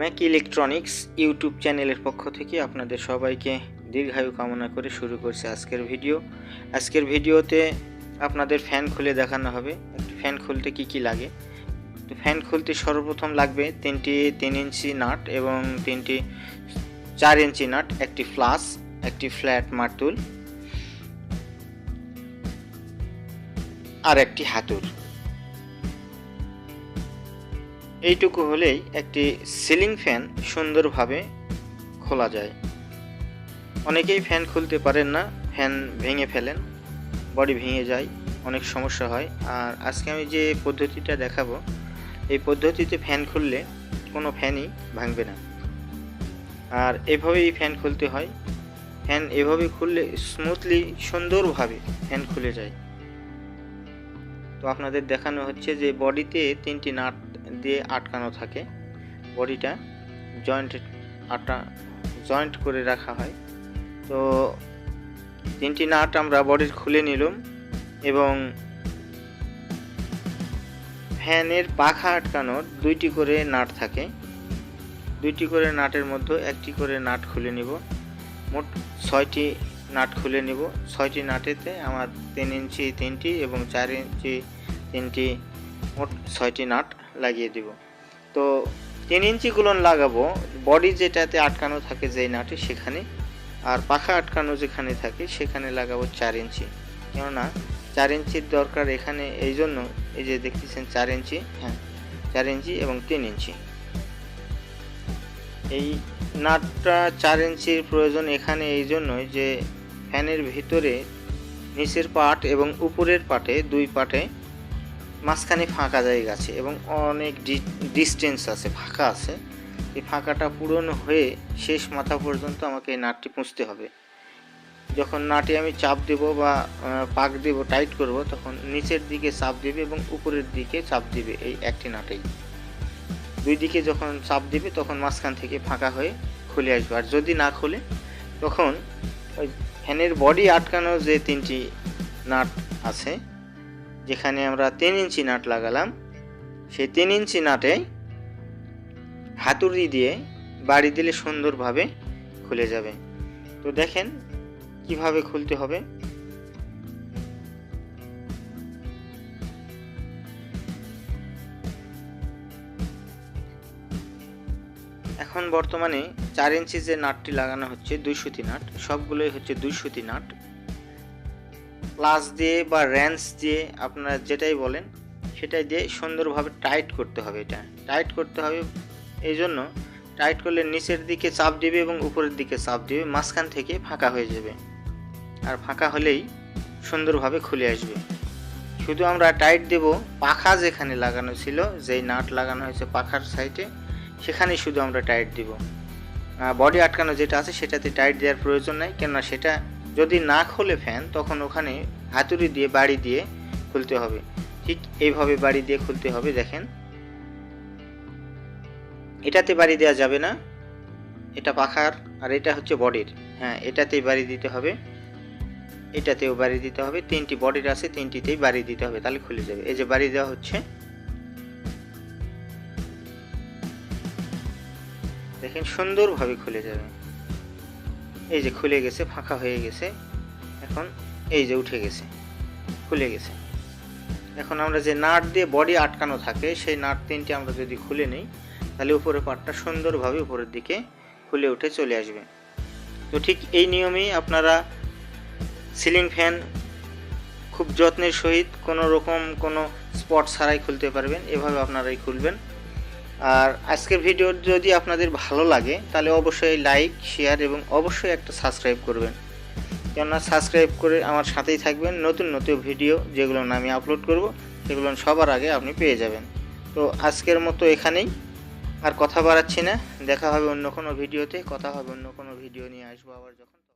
Mac electronics YouTube চ্যানেলের পক্ষ থেকে আপনাদের সবাইকে দীর্ঘায়ু কামনা করে শুরু করছে আজকের ভিডিও। আজকের ভিডিওতে আপনাদের ফ্যান খুলে দেখানো হবে। একটি ফ্যান খুলতে কি কি লাগে? তো ফ্যান খুলতে সর্বপ্রথম লাগবে তিনটি তিন ইঞ্চি নাট এবং তিনটি চার ইঞ্চি নাট, একটি ফ্লাস, একটি ফ্ল্যাট মার্তুল, আর একটি হাতুড়। এইটুকু হলেই একটি সিলিং ফ্যান সুন্দরভাবে খোলা যায়। অনেকেই ফ্যান খুলতে পারেন না, ফ্যান ভেঙে ফেলেন, বডি ভেঙে যায়, অনেক সমস্যা হয়। আর আজকে আমি যে পদ্ধতিটা দেখাবো, এই পদ্ধতিতে ফ্যান খুললে কোনো ফ্যানই ভাঙবে না। আর এভাবেই ফ্যান খুলতে হয়। ফ্যান এভাবে খুললে স্মুথলি, সুন্দরভাবে ফ্যান খুলে যায়। তো আপনাদের দেখানো হচ্ছে যে বডিতে তিনটি নাট দিয়ে আটকানো থাকে। বডিটা জয়েন্ট আটা জয়েন্ট করে রাখা হয়। তো তিনটি নাট আমরা বডির খুলে নিলাম এবং ফ্যানের পাখা আটকানোর দুইটি করে নাট থাকে। দুইটি করে নাটের মধ্যে একটি করে নাট খুলে নিব। মোট ছয়টি নাট খুলে নিব। ছয়টি নাটেতে আমার তিন ইঞ্চি তিনটি এবং চার ইঞ্চি তিনটি মোট ছয়টি নাট লাগিয়ে দিব। তো তিন ইঞ্চিগুলো লাগাবো, বডি যেটাতে আটকানো থাকে যেই নাটে সেখানে, আর পাখা আটকানো যেখানে থাকে সেখানে লাগাবো চার ইঞ্চি। কেননা চার ইঞ্চির দরকার এখানে, এই জন্য এই যে দেখতেছেন চার ইঞ্চি হ্যাঁ চার ইঞ্চি এবং তিন ইঞ্চি। এই নাটটা চার ইঞ্চির প্রয়োজন এখানে এই জন্যই যে ফ্যানের ভিতরে নিচের পাট এবং উপরের পাটে দুই পাটে মাঝখানে ফাঁকা জায়গা আছে এবং অনেক ডিস্টেন্স আছে, ফাঁকা আছে। এই ফাঁকাটা পূরণ হয়ে শেষ মাথা পর্যন্ত আমাকে এই নাটটি পুঁছতে হবে। যখন নাটে আমি চাপ দেব বা পাক দেব টাইট করব, তখন নিচের দিকে চাপ দেবে এবং উপরের দিকে চাপ দিবে এই একটি নাটেই। দুই দিকে যখন চাপ দিবে, তখন মাঝখান থেকে ফাঁকা হয়ে খুলে আসবে। আর যদি না খুলে, তখন ওই ফ্যানের বডি আটকানো যে তিনটি নাট আছে যেখানে আমরা তিন ইঞ্চি নাট লাগালাম, সেই তিন ইঞ্চি নাটে হাতুড়ি দিয়ে বাড়ি দিলে সুন্দরভাবে খুলে যাবে। তো দেখেন কীভাবে খুলতে হবে। এখন বর্তমানে চার ইঞ্চি যে নাটটি লাগানো হচ্ছে, দুই সুতি নাট, সবগুলোই হচ্ছে দুই সুতি নাট। প্লাস দিয়ে বা র্যান্স দিয়ে আপনারা যেটাই বলেন, সেটাই দিয়ে সুন্দরভাবে টাইট করতে হবে এটা। টাইট করতে হবে এই জন্য টাইট করলে নিচের দিকে চাপ দিবে এবং উপরের দিকে চাপ দিবে, মাঝখান থেকে ফাঁকা হয়ে যাবে। আর ফাঁকা হলেই সুন্দরভাবে খুলে আসবে। শুধু আমরা টাইট দেব পাখা যেখানে লাগানো ছিল, যেই নাট লাগানো হয়েছে পাখার সাইডে সেখানেই শুধু আমরা টাইট দিব। বডি আটকানো যেটা আছে সেটাতে টাইট দেওয়ার প্রয়োজন নাই, কেননা সেটা যদি না খোলে ফ্যান, তখন ওখানে হাতুড়ি দিয়ে, বাড়ি দিয়ে খুলতে হবে। ঠিক এইভাবে বাড়ি দিয়ে খুলতে হবে, দেখেন। এটাতে বাড়ি দেওয়া যাবে না। এটা পাখার, আর এটা হচ্ছে বডির। হ্যাঁ এটাতেই বাড়ি দিতে হবে। এটাতেও বাড়ি দিতে হবে। তিনটি বডির আছে, তিনটিতেই বাড়ি দিতে হবে, তাহলে খুলে যাবে। এই যে বাড়ি দেওয়া হচ্ছে। দেখেন, সুন্দরভাবে খুলে যাবে। এই যে খুলে গেছে, ফাঁকা হয়ে গেছে। এখন এই যে উঠে গেছে, খুলে গেছে। এখন আমরা যে নাট দিয়ে বডি আটকানো থাকে, সেই নাট তিনটি আমরা যদি খুলে নিই, তাহলে উপরের পাটটা সুন্দরভাবে উপরের দিকে খুলে উঠে চলে আসবে। তো ঠিক এই নিয়মেই আপনারা সিলিং ফ্যান খুব যত্নের সহিত কোনো রকম কোনো স্পট ছাড়াই খুলতে পারবেন। এভাবে আপনারাই খুলবেন। আর আজকের ভিডিও যদি আপনাদের ভালো লাগে, তাহলে অবশ্যই লাইক শেয়ার এবং অবশ্যই একটা সাবস্ক্রাইব করবেন। কেননা সাবস্ক্রাইব করে আমার সাথেই থাকবেন নতুন নতুন ভিডিও যেগুলো আমি আপলোড করব, সেগুলো সবার আগে আপনি পেয়ে যাবেন। তো আজকের মতো এখানেই, আর কথা বাড়াচ্ছি না। দেখা হবে অন্য কোনো ভিডিওতে কথা হবে অন্য কোনো ভিডিও নিয়ে আসব আবার যখন।